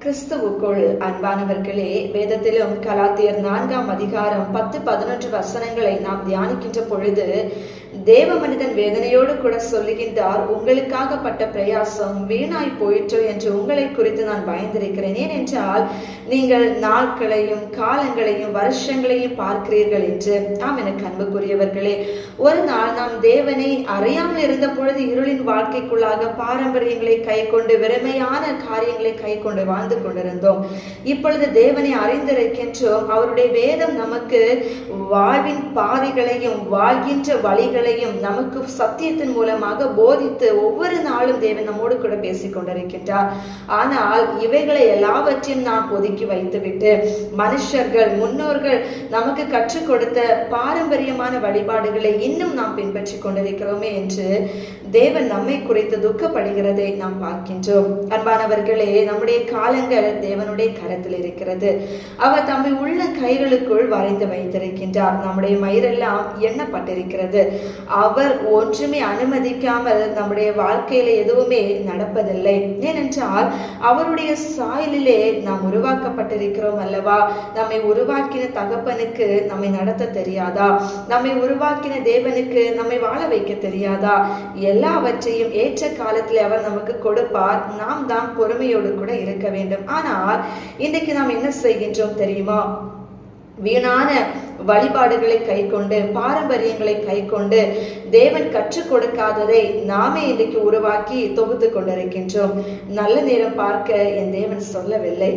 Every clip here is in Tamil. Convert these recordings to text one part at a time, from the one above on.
கிறிஸ்துவுக்குள் அன்பானவர்களே வேதத்திலும் கலாத்தியர் நான்காம் அதிகாரம் பத்து பதினொன்று வசனங்களை நாம் தியானிக்கின்ற பொழுது தேவ மனிதன் வேதனையோடு கூட சொல்லுகின்றார் உங்களுக்காகப்பட்ட பிரயாசம் வீணாய் போயிற்றோ என்று உங்களை குறித்து நான் பயந்திருக்கிறேன். ஏனென்றால் நீங்கள் நாட்களையும் காலங்களையும் வருஷங்களையும் பார்க்கிறீர்கள் என்று. நாம் எனக்கு அன்புக்குரியவர்களே ஒரு நாள் நாம் தேவனை அறியாமல் இருந்த பொழுது இருளின் வாழ்க்கைக்குள்ளாக பாரம்பரியங்களை கை கொண்டு வெறுமையான காரியங்களை கை கொண்டு வாழ்ந்து கொண்டிருந்தோம். இப்பொழுது தேவனை அறிந்திருக்கின்றோம். அவருடைய வேதம் நமக்கு வாழ்வின் பாதைகளையும் வாழ்கின்ற வழிகளையும் நமக்கு சத்தியத்தின் மூலமாக போதித்து ஒவ்வொரு நாளும் தேவன் நம்மோடு கூட பேசிக் கொண்டிருக்கின்றார். ஆனால் இவைகளை எல்லாவற்றையும் நாம் ஒதுக்கி வைத்துவிட்டு மனுஷர்கள் முன்னோர்கள் நமக்கு கற்றுக் கொடுத்த பாரம்பரியமான வழிபாடுகளை இன்னும் நாம் பின்பற்றி கொண்டிருக்கிறோமே என்று தேவன் நம்மை குறித்து துக்கப்படுகிறதை நாம் பார்க்கின்றோம். அன்பானவர்களே நம்முடைய காலங்கள் தேவனுடைய கரத்தில் இருக்கிறது. அவர் தம்மை உள்ள கைகளுக்குள் வரைந்து வைத்திருக்கின்றார். நம்முடைய மயிரெல்லாம் எண்ணப்பட்டிருக்கிறது. அவர் ஒன்றுமே அனுமதிக்காமல் நம்முடைய வாழ்க்கையில எதுவுமே நடப்பதில்லை. ஏனென்றால் அவருடைய சாயலிலே நாம் உருவாக்கப்பட்டிருக்கிறோம் அல்லவா? நம்மை உருவாக்கின தகப்பனுக்கு நம்மை நடத்த தெரியாதா? நம்மை உருவாக்கின தேவனுக்கு நம்மை வாழ வைக்க தெரியாதா? எல்லாவற்றையும் ஏற்ற காலத்தில் அவர் நமக்கு கொடுப்பார். நாம் தான் பொறுமையோடு கூட இருக்க வேண்டும். ஆனால் இன்றைக்கு நாம் என்ன செய்கின்றோம் தெரியுமா? வீணான வழிபாடுகளை கை கொண்டு பாரம்பரியங்களை கை கொண்டு தேவன் கற்றுக் கொடுக்காததை நாமே இன்றைக்கு உருவாக்கி தொகுத்து கொண்டிருக்கின்றோம். நல்ல நேரம் பார்க்க என் தேவன் சொல்லவில்லை.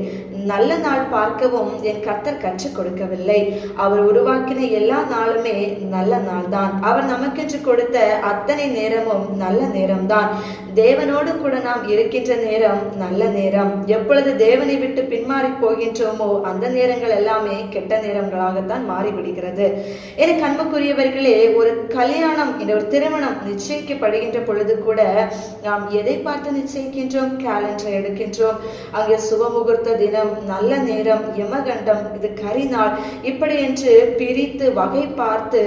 நல்ல நாள் பார்க்கவும் என் கர்த்தர் கற்றுக் கொடுக்கவில்லை. அவர் உருவாக்கின எல்லா நாளுமே நல்ல நாள் தான் அவர் நமக்கென்று கொடுத்த அத்தனை நேரமும் நல்ல நேரம்தான். தேவனோடு கூட நாம் இருக்கின்ற நேரம் நல்ல நேரம். எப்பொழுது தேவனை விட்டு பின்மாறி போகின்றோமோ அந்த நேரங்கள் எல்லாமே கெட்ட நேரங்களாகத்தான் மாறிவிடுகிறது. என அன்புக்குரியவர்களே ஒரு கல்யாணம் இந்த ஒரு திருமணம் நிச்சயிக்கப்படுகின்ற பொழுது கூட நாம் எதை பார்த்து நிச்சயிக்கின்றோம்? கேலண்டரை எடுக்கின்றோம். அங்கே சுபமுகூர்த்த தினம் நல்ல நேரம் யமகண்டம் இது கரிநாள். இப்படி என்று பிரித்து வகை பார்த்து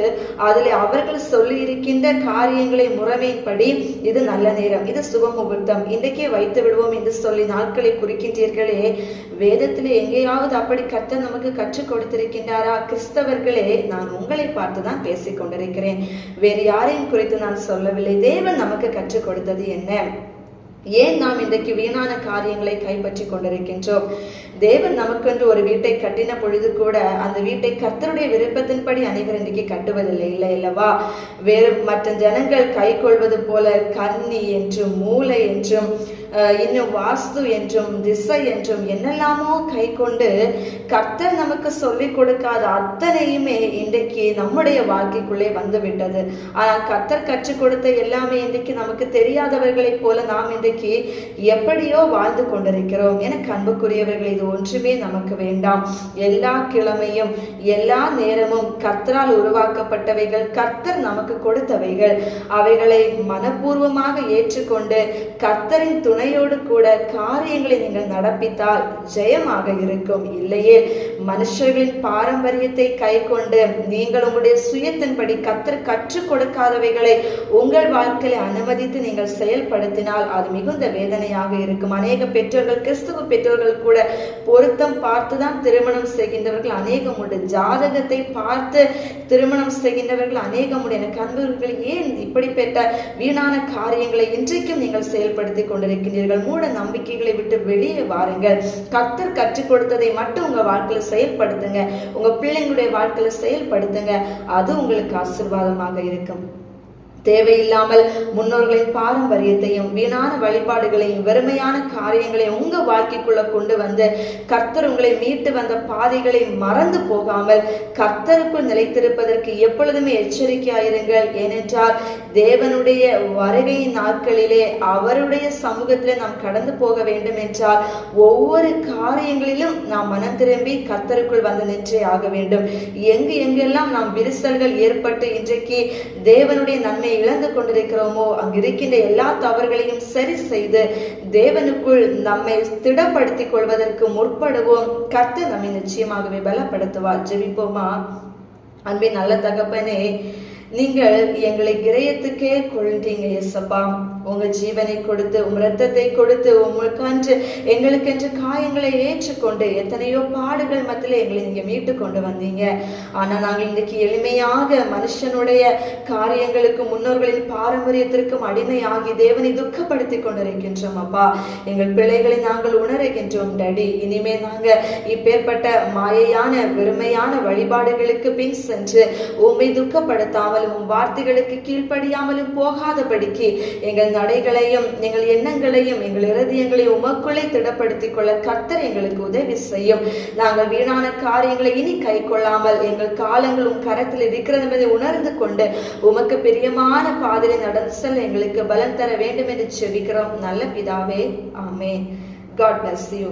அதில் அவர்கள் சொல்லி இருக்கின்ற காரியங்களை முறைமைப்படி இது நல்ல நேரம். இது சுபமுகூர்த்தம் இன்றைக்கே வைத்து விடுவோம் என்று சொல்லி நாட்களை குறிக்கின்றீர்களே. வேதத்திலே எங்கேயாவது அப்படி கத்த நமக்கு கற்றுக் கொடுத்திருக்கின்றாரா? கிறிஸ்தவர்களே நான் உங்களை பார்த்து தான் பேசிக் கொண்டிருக்கிறேன் வேறு யாரையும் குறித்து நான் சொல்லவில்லை. தேவன் நமக்கு கற்றுக் கொடுத்தது என்ன? ஏன் நாம் இன்றைக்கு வீணான காரியங்களை கைப்பற்றி கொண்டிருக்கின்றோம்? தேவன் நமக்கென்று ஒரு வீட்டை கட்டின பொழுது கூட அந்த வீட்டை கர்த்தருடைய விருப்பத்தின்படி அனைவர் இன்றைக்கு கட்டுவதில்லை இல்லை அல்லவா? வேறு மற்ற ஜனங்கள் கை கொள்வது போல கன்னி என்றும் மூளை என்றும் இன்னும் வாஸ்து என்றும் திசை என்றும் என்னெல்லாமோ கை கொண்டு கர்த்தர் நமக்கு சொல்லிக் கொடுக்காத அத்தனையுமே இன்றைக்கு நம்முடைய வாழ்க்கைக்குள்ளே வந்து விட்டது ஆனால் கர்த்தர் கற்றுக் கொடுத்த எல்லாமே இன்றைக்கு நமக்கு தெரியாதவர்களைப் போல நாம் இன்றைக்கு எப்படியோ வாழ்ந்து கொண்டிருக்கிறோம். எனக்கு அன்புக்குரியவர்கள் இது ஒன்றுமே நமக்கு வேண்டாம். எல்லா கிழமையும் எல்லா நேரமும் கர்த்தரால் உருவாக்கப்பட்டவைகள் கர்த்தர் நமக்கு கொடுத்தவைகள். அவைகளை மனப்பூர்வமாக ஏற்றுக்கொண்டு கர்த்தரின் துணையோடு கூட காரியங்களை நீங்கள் நடப்பித்தால் ஜெயமாக இருக்கும். இல்லையே மனுஷர்களின் பாரம்பரியத்தை கை கொண்டு நீங்கள் உங்களுடைய சுயத்தின்படி கர்த்தர் கற்றுக் கொடுக்காதவைகளை உங்கள் வாழ்க்கையில அனுமதித்து நீங்கள் செயல்படுத்தினால் அது மிகுந்த வேதனையாக இருக்கும். அநேக பெற்றோர்கள் கிறிஸ்துவ பெற்றோர்கள் கூட பொருத்தம் பார்த்து தான் திருமணம் செய்கின்றவர்கள். அநேகம் உண்டு. ஜாதகத்தை பார்த்து திருமணம் செய்கின்றவர்கள். அநேகம் உண்டு. எனக்கு அன்பர்கள் ஏன் இப்படிப்பட்ட வீணான காரியங்களை இன்றைக்கும் நீங்கள் செயல்படுத்தி கொண்டிருக்கிறீர்கள் மூட நம்பிக்கைகளை விட்டு வெளியே வாருங்கள். கத்தர் கற்றுக் கொடுத்ததை மட்டும் உங்க வாழ்க்கையில செயல்படுத்துங்க. உங்க பிள்ளைங்களுடைய வாழ்க்கையில செயல்படுத்துங்க. அது உங்களுக்கு ஆசீர்வாதமாக இருக்கும். தேவையில்லாமல் முன்னோர்களின் பாரம்பரியத்தையும் வீணான வழிபாடுகளையும் வெறுமையான காரியங்களையும் உங்க வாழ்க்கைக்குள்ள கொண்டு வந்து கர்த்தர் உங்களை மீட்டு வந்த பாதைகளை மறந்து போகாமல் கர்த்தருக்குள் நிலைத்திருப்பதற்கு எப்பொழுதுமே எச்சரிக்கையாயிருங்கள். ஏனென்றால் தேவனுடைய வருகையின் நாட்களிலே அவருடைய சமூகத்திலே நாம் கடந்து போக வேண்டும் என்றால் ஒவ்வொரு காரியங்களிலும் நாம் மனம் திரும்பி கர்த்தருக்குள் வந்து நின்றே ஆக வேண்டும். எங்கு எங்கெல்லாம் நாம் விரிசல்கள் ஏற்பட்டு இன்றைக்கு தேவனுடைய நன்மை இழந்து கொண்டிருக்கிறோமோ அங்கு இருக்கின்ற எல்லா தவறுகளையும் சரி செய்து தேவனுக்குள் நம்மை திடப்படுத்திக் கொள்வதற்கு முற்படுவோம். கத்து நம்மை நிச்சயமாகவே பலப்படுத்துவார். ஜெபிப்போமா? அன்பின் நல்ல தகப்பனே நீங்கள் எங்களை கிரயத்துக்கே கொள்றீங்க எசப்பா உங்க ஜீவனை கொடுத்து உம் ரத்தத்தை கொடுத்து உங்களுக்கென்று எங்களுக்கென்று காயங்களை ஏற்றுக்கொண்டு எத்தனையோ பாடுகள் மத்தியில் எங்களை நீங்க மீட்டு கொண்டு வந்தீங்க. ஆனா நாங்கள் இன்றைக்கு எளிமையாக மனுஷனுடைய காரியங்களுக்கு முன்னோர்களின் பாரம்பரியத்திற்கும் அடிமையாகி தேவனை துக்கப்படுத்தி கொண்டிருக்கின்றோம் அப்பா. எங்கள் பிள்ளைகளை நாங்கள் உணர்கின்றோம் டடி. இனிமே நாங்க இப்பேற்பட்ட மாயையான வெறுமையான வழிபாடுகளுக்கு பின் சென்று உம்மை துக்கப்படுத்தாமலும் வார்த்தைகளுக்கு கீழ்ப்படியாமலும் போகாதபடிக்கு எங்கள் நடைகளையும் எங்கள் எண்ணங்களையும் எங்கள் இருதயங்களை உமக்குள்ளே திடப்படுத்திக் கொள்ள கர்த்தர் எங்களுக்கு உதவி செய்யும். நாங்கள் வீணான காரியங்களை இனி கை கொள்ளாமல் எங்கள் காலங்கள் உம் கரத்தில் இருக்கிறது என்பதை உணர்ந்து கொண்டு உமக்கு பிரியமான பாதையை நடந்து செல்ல எங்களுக்கு பலம் தர வேண்டும் என்று செவிக்கிறோம் நல்ல பிதாவே ஆமே காட் பிளஸ் யூ